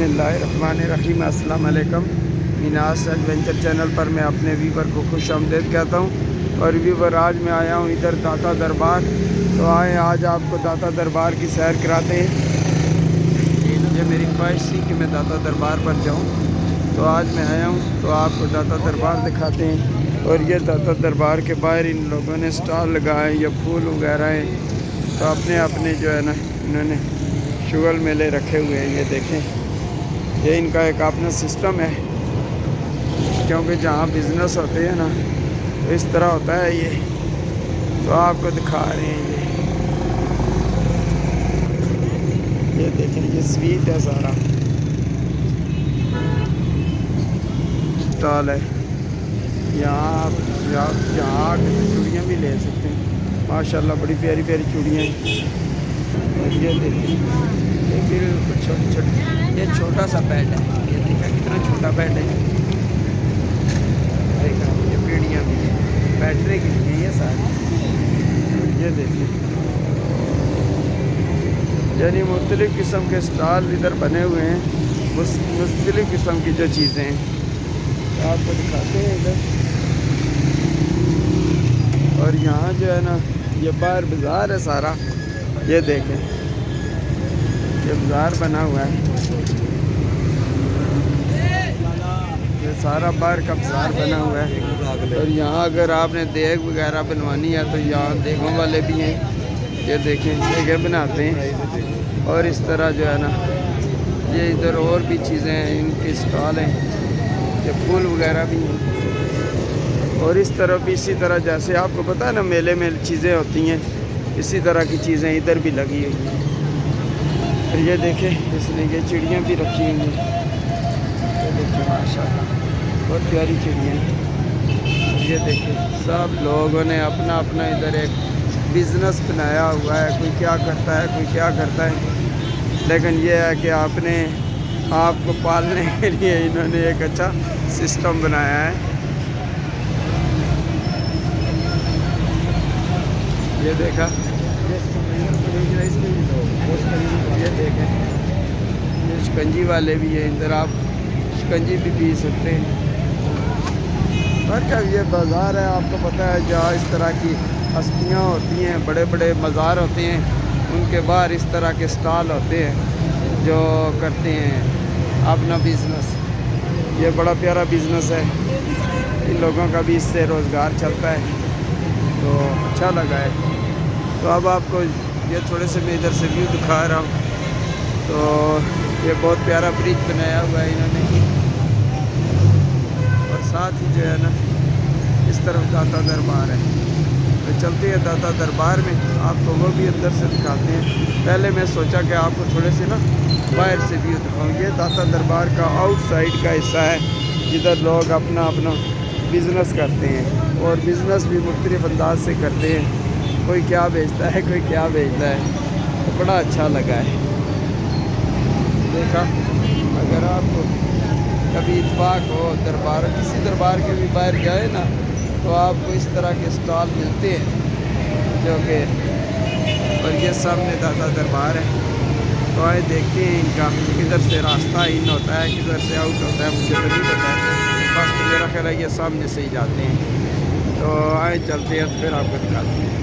بسم اللہ الرحمن الرحیم، السلام علیکم۔ میناس ایڈونچر چینل پر میں اپنے ویور کو خوش آمدید کہتا ہوں۔ اور ویور، آج میں آیا ہوں ادھر داتا دربار۔ تو آئیں، آج آپ کو داتا دربار کی سیر کراتے ہیں۔ یہ میری خواہش تھی کہ میں داتا دربار پر جاؤں۔ تو آج میں آیا ہوں تو آپ کو داتا دربار دکھاتے ہیں۔ اور یہ داتا دربار کے باہر ان لوگوں نے سٹال لگائے یا پھول وغیرہ ہیں۔ تو اپنے اپنے جو ہے نا، انہوں نے شغل میلے رکھے ہوئے ہیں، یہ دیکھیں۔ یہ ان کا ایک اپنا سسٹم ہے۔ کیونکہ جہاں بزنس ہوتے ہیں نا تو اس طرح ہوتا ہے یہ۔ تو آپ کو دکھا رہے ہیں یہ۔ یہ دیکھیں، یہ سویٹ ہے سارا۔ اسٹال ہے۔ یہاں آپ یہاں آ کے چوڑیاں بھی لے سکتے ہیں۔ ماشاء اللہ بڑی پیاری پیاری چوڑیاں ہیں۔ یہ دیکھیں۔ چھوٹی چھوٹی یہ چھوٹا سا بیڈ ہے۔ یہ دیکھا کتنا چھوٹا بیڈ ہے۔ دیکھا، یہ پیڑیاں بھی ہیں۔ بیٹھنے کے لیے یہ ساری۔ یہ دیکھیں۔ یعنی مختلف قسم کے اسٹال ادھر بنے ہوئے ہیں۔ مختلف قسم کی جو چیزیں ہیں۔ آپ کو دکھاتے ہیں ادھر۔ اور یہاں جو ہے نا، یہ باہر بازار ہے سارا۔ یہ دیکھیں۔ یہ بازار بنا ہوا ہے۔ یہ سارا باہر کا بازار بنا ہوا ہے۔ اور یہاں اگر آپ نے دیگ وغیرہ بنوانی ہے تو یہاں دیگوں والے بھی ہیں۔ یہ دیکھیں دیگیں بناتے ہیں۔ اور اس طرح جو ہے نا، یہ ادھر اور بھی چیزیں ہیں، ان کے اسٹال ہیں۔ یہ پھول وغیرہ بھی ہیں۔ اور اس طرح بھی اسی طرح جیسے آپ کو پتہ ہے نا، میلے میں چیزیں ہوتی ہیں۔ اسی طرح کی چیزیں ادھر بھی لگی ہوئی ہیں۔ اور یہ دیکھیں، اس نے یہ چڑیاں بھی رکھی ہوئی ہیں۔ یہ دیکھیں ماشاء اللہ بہت پیاری چڑیاں ہیں۔ یہ دیکھیں، سب لوگوں نے اپنا اپنا ادھر ایک بزنس بنایا ہوا ہے۔ کوئی کیا کرتا ہے، کوئی کیا کرتا ہے۔ لیکن یہ ہے کہ آپ نے، آپ کو پالنے کے لیے انہوں نے ایک اچھا سسٹم بنایا ہے۔ یہ دیکھا یہ دیکھیں یہ شکنجی والے بھی ہیں، ادھر آپ شکنجی بھی پی سکتے ہیں۔ اور کیا، یہ بازار ہے، آپ کو پتہ ہے، جہاں اس طرح کی ہستیاں ہوتی ہیں، بڑے بڑے مزار ہوتے ہیں، ان کے باہر اس طرح کے سٹال ہوتے ہیں جو کرتے ہیں اپنا بزنس یہ بڑا پیارا بزنس ہے۔ ان لوگوں کا بھی اس سے روزگار چلتا ہے۔ تو اچھا لگا ہے۔ تو اب آپ کو یہ تھوڑے سے میں ادھر سے ویو دکھا رہا ہوں۔ تو یہ بہت پیارا برج بنایا ہوا ہے انہوں نے اور ساتھ ہی جو ہے نا، اس طرف داتا دربار ہے۔ تو چلتے ہیں داتا دربار میں۔ آپ کو وہ بھی اندر سے دکھاتے ہیں۔ پہلے میں سوچا کہ آپ کو تھوڑے سے نا باہر سے ویو دکھاؤں۔ یہ داتا دربار کا آؤٹ سائڈ کا حصہ ہے۔ جدھر لوگ اپنا اپنا بزنس کرتے ہیں۔ اور بزنس بھی مختلف انداز سے کرتے ہیں۔ کوئی کیا بیچتا ہے، کوئی کیا بیچتا ہے۔ تو بڑا اچھا لگا ہے۔ دیکھا اگر آپ کبھی اتفاق ہو دربار، کسی دربار کے بھی باہر جائے نا، تو آپ کو اس طرح کے اسٹال ملتے ہیں، جو کہ اور یہ سامنے دادا دربار ہے۔ تو آئے دیکھتے ہیں ان کا، کدھر سے راستہ ان ہوتا ہے، کدھر سے آؤٹ ہوتا ہے، مجھے تو نہیں پتا ہے۔ بس میرا خیال ہے یہ سامنے سے ہی جاتے ہیں۔ تو آئے چلتے ہیں تو پھر آپ کو دکھاتے ہیں۔